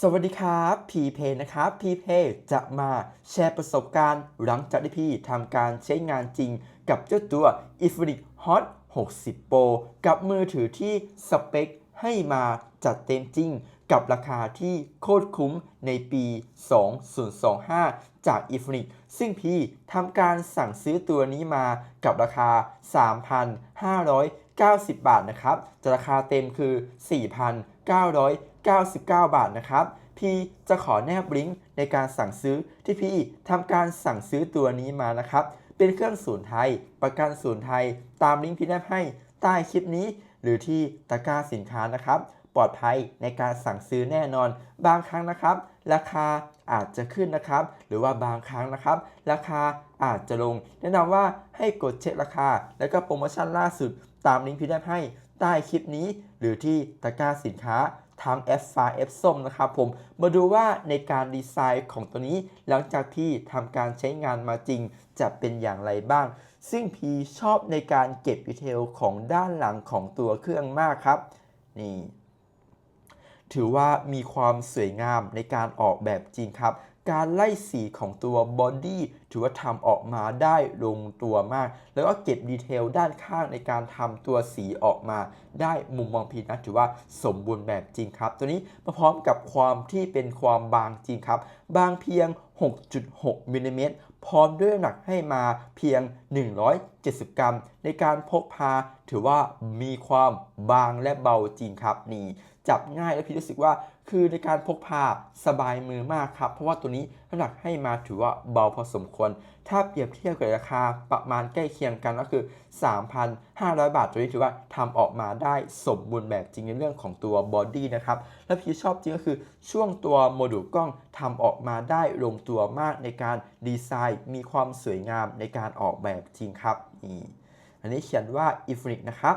สวัสดีครับพีเพนะครับพีเพจะมาแชร์ประสบการณ์ หลังจากที่พี่ทำการใช้งานจริงกับเจ้าตัว i n f i n i x Hot 60 Pro กับมือถือที่สเปคให้มาจัดเต็มจริง กับราคาที่โคตรคุ้มในปี 2025 จาก i n f i n i x ซึ่งพี่ทำการสั่งซื้อตัวนี้มากับราคา 3,590 บาทนะครับแต่ราคาเต็มคือ 4,000 999 บาทนะครับ พี่จะขอแนบลิงก์ในการสั่งซื้อที่พี่ทำการสั่งซื้อตัวนี้มานะครับ เป็นเครื่องศูนย์ไทย ประกันศูนย์ไทย ตามลิงก์พี่แนบให้ใต้คลิปนี้ หรือที่ตะกร้าสินค้านะครับ ปลอดภัยในการสั่งซื้อแน่นอน บางครั้งนะครับ ราคาอาจจะขึ้นนะครับ หรือว่าบางครั้งนะครับ ราคาอาจจะลง แนะนำว่าให้กดเช็คราคา แล้วก็โปรโมชั่นล่าสุดตามลิงก์พี่แนบให้ ใต้คลิปนี้ หรือที่ตะกร้าสินค้าทั้ง F ฟ้า F ส้มนะครับผม มาดูว่าในการดีไซน์ของตัวนี้หลังจากที่ทำการใช้งานมาจริงจะเป็นอย่างไรบ้าง ซึ่งพีชอบในการเก็บดีเทลของด้านหลังของตัวเครื่องมากครับ นี่ ถือว่ามีความสวยงามในการออกแบบจริงครับ การไล่สีของตัวบอดี้ถือว่าทำออกมาได้ลงตัวมาก แล้วก็เก็บดีเทลด้านข้างในการทำตัวสีออกมา ได้มุมมองพีนะถือว่าสมบูรณ์แบบจริงครับ ตัวนี้มาพร้อมกับความที่เป็นความบางจริงครับ บางเพียง 6.6มิลลิเมตรพร้อมด้วยน้ำหนักให้มาเพียง 170 กรัม ในการพกพาถือว่ามีความบางและเบาจริงครับนี่ จับง่ายและพี่รู้สึกว่าคือในการพกพาสบายมือมากครับ เพราะว่าตัวนี้น้ำหนักให้มาถือว่าเบาพอสมควร ถ้าเปรียบเทียบกับราคาประมาณใกล้เคียงกันก็คือ 3,500 บาท ตัวนี้ถือว่าทำออกมาได้สมบูรณ์แบบจริงในเรื่องของตัวบอดี้นะครับ และพี่ชอบจริงก็คือช่วงตัวโมดูลกล้องทำออกมาได้ลงตัวมากในการดีไซน์ มีความสวยงามในการออกแบบจริงครับนี่อันนี้เขียนว่า i n f i n i x นะครับ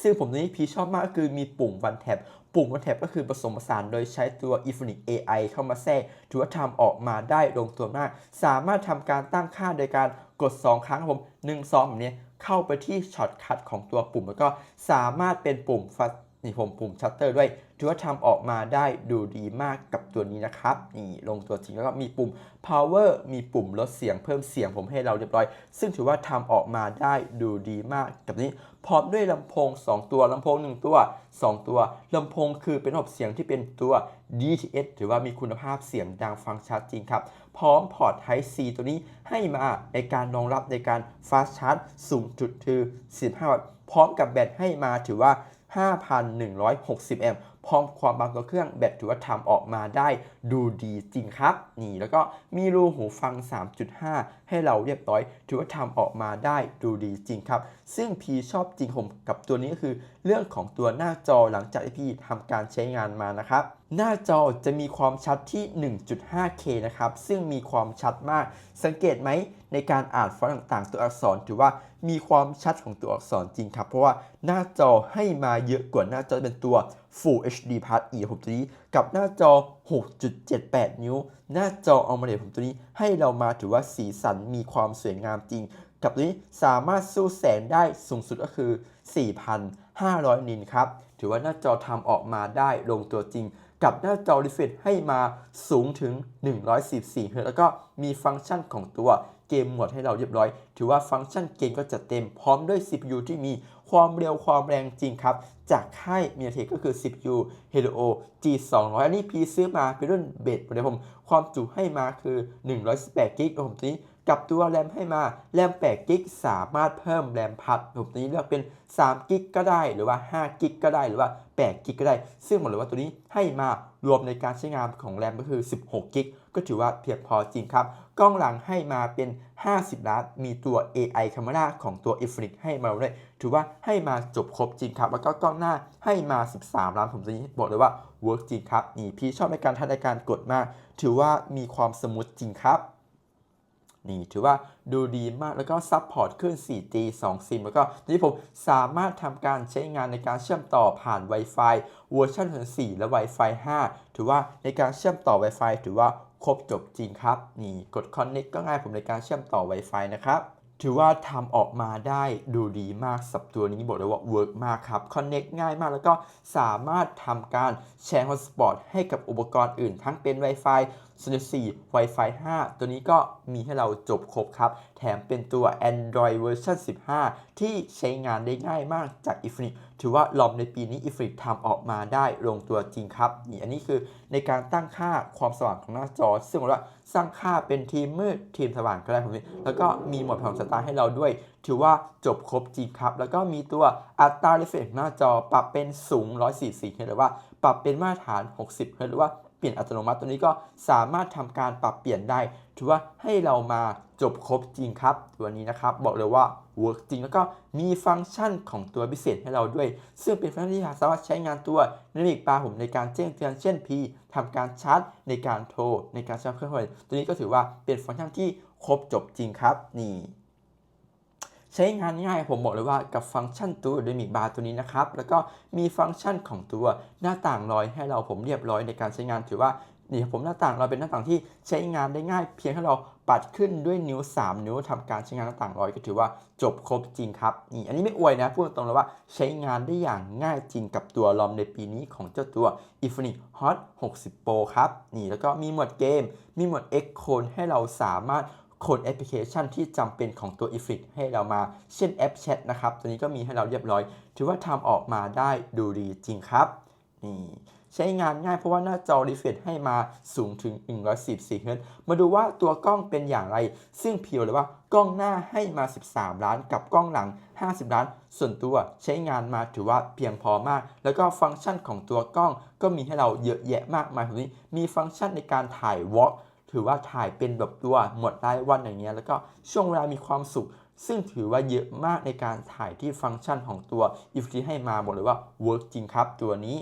ซึ่งผมตัวนี้พีชอบมากก็คือมีปุ่มวันแท็บปุ่มวันแท็บก็คือผสมผสานโดยใช้ตัว i n f i n i x AI เข้ามาแทรกถือว่าทำออกมาได้ลงตัวมาก สามารถทำการตั้งค่าโดยการกด 2 ครั้งครับผม1 2แบบนี้เข้าไปที่ช็อตคัดของตัวปุ่ม แล้วก็สามารถเป็นปุ่มฟั นี่ผมปุ่มชัตเตอร์ด้วยถือว่าทำออกมาได้ดูดีมากกับตัวนี้นะครับนี่ลงตัวจริงแล้วก็มีปุ่ม power มีปุ่มลดเสียงเพิ่มเสียงผมให้เราเรียบร้อย ซึ่งถือว่าทำออกมาได้ดูดีมากกับนี้พร้อมด้วยลำโพง 2 ตัวลำโพง 1 ตัว 2 ตัวลำโพงคือเป็นระบบเสียงที่เป็นตัว DTS ถือว่ามีคุณภาพเสียงดังฟังชัดจริงครับ พร้อมพอร์ต Type C ตัวนี้ให้มาในการรองรับในการ Fast Charge สูงจุดคือ 15 วัตต์พร้อมกับแบตให้มาถือว่า 5,160 แอมป์พร้อมความบางตัวเครื่องแบตถือว่าทำออกมาได้ดูดีจริงครับ นี่แล้วก็มีรูหูฟัง 3.5 ให้เราเรียบร้อย ถือว่าทำออกมาได้ดูดีจริงครับ ซึ่งพีชอบจริงผมกับตัวนี้ก็คือ เรื่องของตัวหน้าจอหลังจากที่พี่ทำการใช้งานมานะครับหน้าจอจะมีความชัดที่ 1.5K นะครับ ซึ่งมีความชัดมาก สังเกตไหม ในการอ่านฟอนต์ต่างๆ ตัวอักษรถือว่ามีความชัดของตัวอักษรจริงครับ เพราะว่าหน้าจอให้มาเยอะกว่าหน้าจอเป็นตัว Full HD Plus E ผมตัวนี้กับหน้าจอ 6.78 นิ้ว หน้าจอ AMOLED ผมตัวนี้ให้เรามาถือว่าสีสันมีความสวยงามจริง กับตัวนี้สามารถสู้แสงได้สูงสุดก็คือ 4,500 นินครับ ถือว่าหน้าจอทำออกมาได้ลงตัวจริงกับหน้าจอ refresh ให้มาสูงถึง114 Hz แล้วก็มีฟังก์ชันของตัว เกมหมดให้เราเรียบร้อย ถือว่าฟังก์ชันเกมก็จะเต็มพร้อมด้วย CPU ที่มีความเร็วความแรงจริงครับ จากค่าย MediaTek ก็คือ CPU Helio G200 อันนี้พีซื้อมาเป็นรุ่นเบสเดี๋ยผมความจุให้มาคือ118กิกผมตัวนี้กับตัวแรมให้มาแรม8กิกสามารถเพิ่มแรมพัดผมตัวนี้เลือกเป็น3กิกก็ได้หรือว่า5กิกก็ได้หรือว่า8กิกก็ได้ ซึ่งบอกเลยว่าตัวนี้ให้มารวมในการใช้งานของแรมก็คือ16กิก ก็ถือว่าเพียงพอจริงครับ กล้องหลังให้มาเป็น 50 ล้าน มีตัว AI Camera ของตัว i n f i n i ให้มาด้วย ถือว่าให้มาจบครบจริงครับ แล้วก็กล้องหน้าให้มา 13 ล้าน ผมตัวนี้บอกเลยว่า work จริงครับ นี่พี่ชอบในการทัในการกดมาก ถือว่ามีความสมูทจริงครับนี่ถือว่าดูดีมากแล้วก็ซัพพอร์ตขึ้น 4G 2 ซิมแล้วก็ที่ผมสามารถทำการใช้งานในการเชื่อมต่อผ่าน Wi-Fi เวอร์ชัน4และ Wi-Fi 5 ถือว่าในการเชื่อมต่อ Wi-Fi ถือว่า ครบจบจริงครับ นี่กด Connect ก็ง่ายผมในการเชื่อมต่อ Wi-Fi นะครับ ถือว่าทำออกมาได้ดูดีมากสับตัวนี้บอกเลยว่าเวิร์กมากครับคอนเน็กง่ายมากแล้วก็สามารถทำการแชร์ฮอตสปอตให้กับอุปกรณ์อื่น ทั้งเป็น Wi-Fi 4 Wi-Fi 5 ตัวนี้ก็มีให้เราจบครบครับ แถมเป็นตัว Android เวอร์ชัน15 ที่ใช้งานได้ง่ายมากจาก i f n i ถือว่าลอมในปีนี้ i f n i ทำออกมาได้ลงตัวจริงครับนี่อันนี้คือในการตั้งค่าความสว่างของหน้าจอ ซึ่งบอกว่าสร้างค่าเป็นทีมมืดทีมสว่างก็ได้ผมนี่แล้วก็มีหมดผ่อนสตาร์ให้เราด้วย ถือว่าจบครบจริงครับ แล้วก็มีตัวอัตราเรฟเฟกหน้าจอปรับเป็นสูง 144เฮรตซ์หรือว่าปรับเป็นมาตรฐาน 60เฮรตซ์หรือว่าเปลี่ยนอัตโนมัติตัวนี้ก็สามารถทำการปรับเปลี่ยนได้ ถือว่าให้เรามาจบครบจริงครับ ตัวนี้นะครับบอกเลยว่า work จริงแล้วก็มีฟังก์ชันของตัวพิเศษให้เราด้วย ซึ่งเป็นฟังก์ชันที่สามารถใช้งานตัวนาฬิกาผมในการแจ้งเตือนเช่น P ทำการชาร์จ ในการโทร ในการชาร์จเครื่องโทรตัวนี้ก็ถือว่าเป็นฟังก์ชันที่ครบจบจริงครับนี่ ใช้งานง่ายผมบอกเลยว่ากับฟังก์ชันตัวดมิกบาร์ตัวนี้นะครับ แล้วก็มีฟังก์ชันของตัวหน้าต่างลอยให้เราผมเรียบร้อยในการใช้งานถือว่านี่ครับผมหน้าต่างเราเป็นหน้าต่างที่ใช้งานได้ง่าย เพียงแค่เราปัดขึ้นด้วยนิ้ว 3 นิ้วทำการใช้งานหน้าต่างลอยก็ถือว่าจบครบจริงครับนี่อันนี้ไม่อวยนะพูดตรงๆเลยว่าใช้งานได้อย่างง่ายจริงกับตัวลอมในปีนี้ของเจ้าตัว i f n i x Hot 60 Pro ครับนี่แล้วก็มีหมวดเกม มีหมวด X Code ให้เราสามารถ โคดแอปพลิเคชันที่จำเป็นของตัว i f i t ให้เรามา เช่นแอปแชทนะครับ ตัวนี้ก็มีให้เราเรียบร้อย ถือว่าทำออกมาได้ดูดีจริงครับ นี่ใช้งานง่ายเพราะว่าหน้าจอ refresh ให้มาสูงถึง 114เฮิรตซ์มาดูว่าตัวกล้องเป็นอย่างไร ซึ่งเพียวเลยว่ากล้องหน้าให้มา 13 ล้านกับกล้องหลัง 50 ล้าน ส่วนตัวใช้งานมาถือว่าเพียงพอมาก แล้วก็ฟังก์ชันของตัวกล้องก็มีให้เราเยอะแยะมากมายแบบนี้มีฟังก์ชันในการถ่ายวอล์ก ถือว่าถ่ายเป็นแบบตัวหมดรายวันอย่างเงี้ยแล้วก็ช่วงเวลามีความสุข ซึ่งถือว่าเยอะมากในการถ่ายที่ฟังก์ชันของตัว i f ที่ให้มาบอกเลยว่า work จริงครับตัวนี้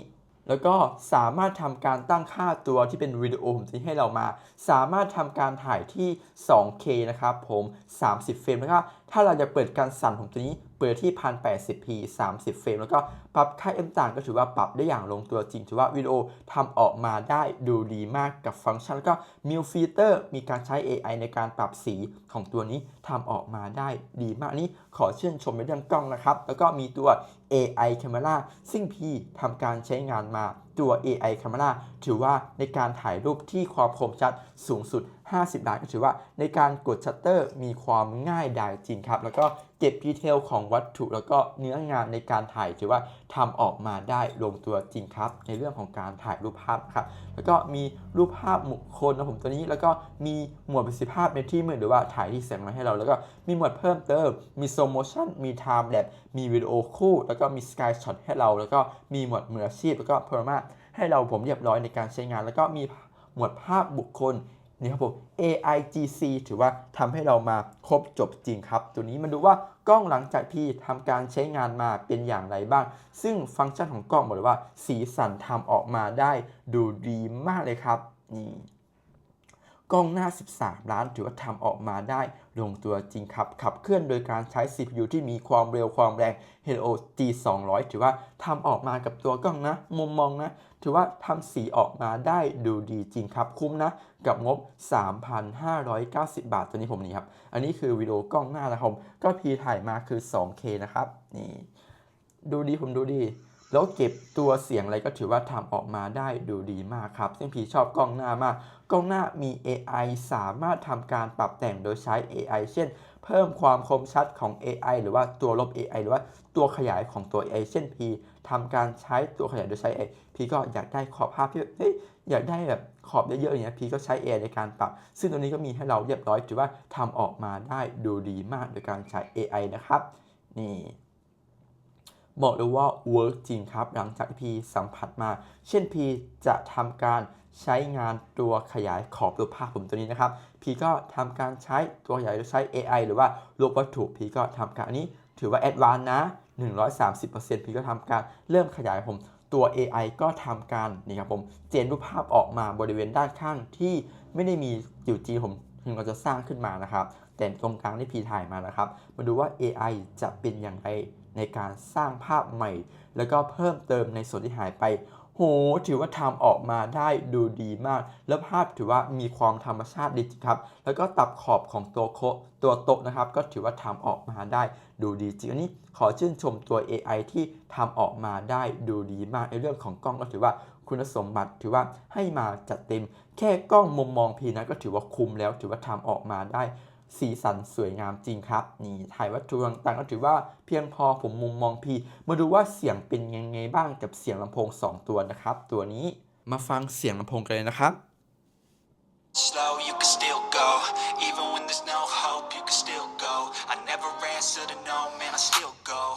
แล้วก็สามารถทำการตั้งค่าตัวที่เป็นวิดีโอผมที่ให้เรามา สามารถทำการถ่ายที่ 2K นะครับผม 30 เฟรมแล้วก็ ถ้าเราจะเปิดการสั่นของตัวนี้เปิดที่ 1080p 30 เฟรมแล้วก็ปรับค่า M ต่างก็ถือว่าปรับได้อย่างลงตัวจริงถือว่าวิดีโอทำออกมาได้ดูดีมากกับฟังก์ชันแล้วก็มิวฟิเตอร์มีการใช้ AI ในการปรับสีของตัวนี้ทำออกมาได้ดีมากนนี้ขอชื่นชมในเรื่องกล้องนะครับ แล้วก็มีตัว AI Camera ซึ่งพี่ทำการใช้งานมาตัว AI Camera ถือว่าในการถ่ายรูปที่ความคมชัดสูงสุด 50ล้านก็ถือว่าในการกดชัตเตอร์มีความง่ายดายจริงครับ แล้วก็เก็บดีเทลของวัตถุ แล้วก็เนื้องานในการถ่ายถือว่าทำออกมาได้ลงตัวจริงครับ ในเรื่องของการถ่ายรูปภาพครับ แล้วก็มีรูปภาพบุคคลนะผมตัวนี้ แล้วก็มีหมวดประสิทธิภาพในที่มืดหรือว่าถ่ายที่แสงน้อยให้เรา แล้วก็มีหมวดเพิ่มเติม มีโซโมชั่น มีไทม์แลปมีวิดีโอคู่ แล้วก็มีสกายช็อตให้เรา แล้วก็มีหมวดมืออาชีพ แล้วก็เพอร์มาให้เราผมเรียบร้อยในการใช้งาน แล้วก็มีหมวดภาพบุคคล นี่ครับผม AIGC ถือว่าทำให้เรามาครบจบจริงครับ ตัวนี้มาดูว่ากล้องหลังจากที่ทำการใช้งานมาเป็นอย่างไรบ้าง ซึ่งฟังก์ชันของกล้องบอกเลยว่า สีสันทำออกมาได้ดูดีมากเลยครับนี่ กล้องหน้า 13 ล้านถือว่าทำออกมาได้ลงตัวจริงครับ ขับเคลื่อนโดยการใช้ CPU ที่มีความเร็วความแรง Helio G 200ถือว่าทำออกมากับตัวกล้องนะ มุมมองนะ ถือว่าทำสีออกมาได้ดูดีจริงครับ คุ้มนะ กับงบ 3,590 บาท ตัวนี้ผมนี่ครับ อันนี้คือวิดีโอกล้องหน้านะครับผมก็พีถ่ายมาคือ 2K นะครับ นี่ ดูดีผมดูดี แล้วเก็บตัวเสียงอะไรก็ถือว่าทำออกมาได้ดูดีมากครับ ซึ่งพีชอบกล้องหน้ามาก กล้องหน้ามี AI สามารถทำการปรับแต่งโดยใช้ AI เช่น เพิ่มความคมชัดของ AI หรือว่าตัวลบ AI หรือว่าตัวขยายของตัว AI เช่น P ทำการใช้ตัวขยายโดยใช้ AI พีก็อยากได้ขอบภาพที่เฮ้ยอยากได้แบบขอบเยอะๆอย่างเงี้ยพีก็ใช้ AI ในการปรับ ซึ่งตัวนี้ก็มีให้เราเรียบร้อยถือว่าทำออกมาได้ดูดีมากโดยการใช้ AI นะครับ นี่ บอกเลยว่า work จริงครับ หลังจากที่พีสัมผัสมา เช่นพีจะทำการใช้งานตัวขยายขอบรูปภาพผมตัวนี้นะครับพีก็ทำการใช้ตัวขยายใช้ AI หรือว่าลบวัตถุพีก็ทำการอันนี้ ถือว่า a d v a n c e นะ 130%พีก็ทำการเริ่มขยายผมตัว AI ก็ทำการนี่ครับผมเจนรูปภาพออกมาบริเวณด้านข้างที่ไม่ได้มีจิ๋วจีผมถึงเราจะสร้างขึ้นมานะครับ แต่ตรงกลางที่พีถ่ายมานะครับ มาดูว่า AI จะเป็นอย่างไร ในการสร้างภาพใหม่ แล้วก็เพิ่มเติมในส่วนที่หายไป โห ถือว่าทำออกมาได้ดูดีมาก แล้วภาพถือว่ามีความธรรมชาติดีครับ แล้วก็ตับขอบของตัวโคตัวโต๊ะนะครับ ก็ถือว่าทำออกมาได้ดูดีจริงอันนี้ขอชื่นชมตัว AI ที่ทำออกมาได้ดูดีมากในเรื่องของกล้องก็ถือว่าคุณสมบัติถือว่าให้มาจัดเต็ม แค่กล้องมุมมองพีนะก็ถือว่าคุ้มแล้วถือว่าทำออกมาได้ สีสันสวยงามจริงครับ นี่ถ่ายวัตถุต่างๆก็ถือว่าเพียงพอผมมุมมองพีมาดูว่าเสียงเป็นยังไงบ้างกับเสียงลำโพง 2 ตัวนะครับ ตัวนี้มาฟังเสียงลำโพงกันเลยนะครับ Slow, you can still go. Even when there's no hope, you can still go. I never answer to no, man, I still go. Go,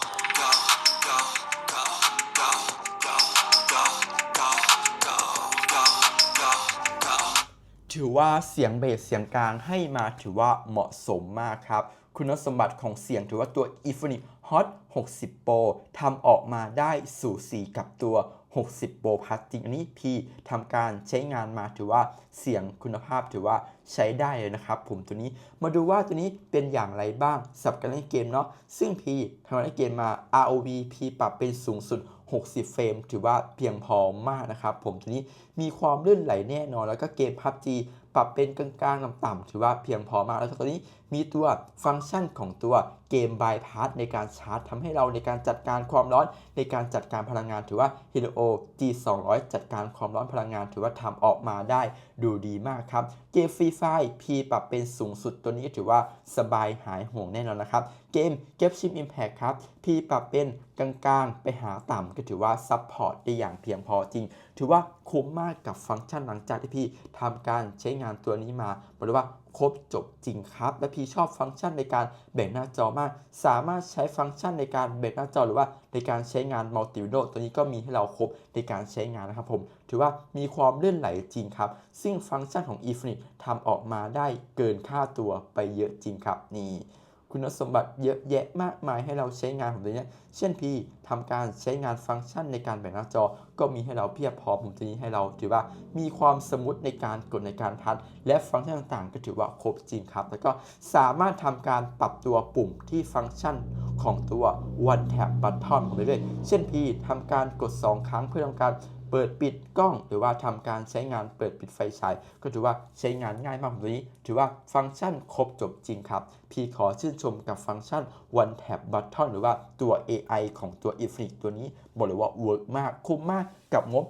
ถือว่าเสียงเบสเสียงกลางให้มาถือว่าเหมาะสมมากครับ คุณสมบัติของเสียงถือว่าตัว e p h o n i c Hot 60 Pro ทำออกมาได้สู่สีกับตัว 60 Pro Plus จริงอันนี้พี่ทำการใช้งานมาถือว่าเสียงคุณภาพถือว่าใช้ได้เลยนะครับ ผมตัวนี้มาดูว่าตัวนี้เป็นอย่างไรบ้างสับการเล่นเกมเนาะซึ่งพี่ทำการเล่นเกมมา ROV พี่ปรับเป็นสูงสุด 60 เฟรม ถือว่าเพียงพอมากนะครับ ผมทีนี้มีความลื่นไหลแน่นอน แล้วก็เกมพับจีปรับเป็นกลางๆต่ำๆถือว่าเพียงพอมาก แล้วตอนนี้มีตัวฟังก์ชันของตัวเกมบายพาสในการชาร์จทำให้เราในการจัดการความร้อนในการจัดการพลังงานถือว่า Helio G 2 0 0 จัดการความร้อนพลังงานถือว่าทำออกมาได้ดูดีมากครับ เกมฟรีไฟ P ปรับเป็นสูงสุดตัวนี้ถือว่าสบายหายห่วงแน่นอนนะครับ เกม g e p s h i p Impact ครับ P ปรับเป็นกลางๆ ไปหาต่ำก็ถือว่าซัพพอร์ตได้อย่างเพียงพอจริง ถือว่าคุ้มมากกับฟังก์ชันหลังจากที่พี่ทำการใช้งานตัวนี้มาบอกเลยว่า ครบจบจริงครับ และพี่ชอบฟังก์ชันในการแบ่งหน้าจอมาก สามารถใช้ฟังก์ชันในการแบ่งหน้าจอหรือว่าในการใช้งานมัลติวิดีโอตัวนี้ก็มีให้เราครบในการใช้งานนะครับผม ถือว่ามีความเลื่อนไหลจริงครับ ซึ่งฟังก์ชันของ e f i n i t ทำออกมาได้เกินค่าตัวไปเยอะจริงครับนี่ คุณสมบัติเยอะแยะมากมายให้เราใช้งานของตัวนี้ เช่นพี่ทำการใช้งานฟังก์ชันในการแบ่งหน้าจอ ก็มีให้เราเพียบพร้อมผมตัวนี้ให้เราถือว่ามีความสมูทในการกดในการทัชและฟังก์ชันต่างๆ ก็ถือว่าครบจริงครับ แล้วก็สามารถทำการปรับตัวปุ่มที่ฟังก์ชันของตัว one tap button ของเราด้วยเช่นพี่ทำการกด 2 ครั้งเพื่อทำการ ปิดปิดกล้อง หรือว่าทำการใช้งานเปิดปิดไฟฉายก็ถือว่าใช้งานง่ายมากตัวนี้ ถือว่าฟังก์ชันครบจบจริงครับ พี่ขอชื่นชมกับฟังก์ชัน one tap button หรือว่าตัว AI ของตัว i n f i n i t ตัวนี้ บอกเลยว่าเวิร์กมากคุ้มมากกับงบ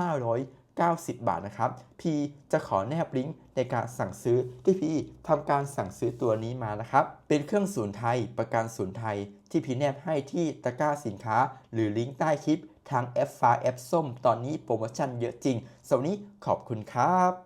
3,590 บาทนะครับ พี่จะขอแนบลิงก์ในการสั่งซื้อที่พี่ทำการสั่งซื้อตัวนี้มานะครับ เป็นเครื่องศูนย์ไทย ประกันศูนย์ไทย ที่พี่แนบให้ที่ตะกร้าสินค้า หรือลิงก์ใต้คลิป ทางแอปฟ้าแอปส้ม ตอนนี้โปรโมชั่นเยอะจริงสรับวันนี้ขอบคุณครับ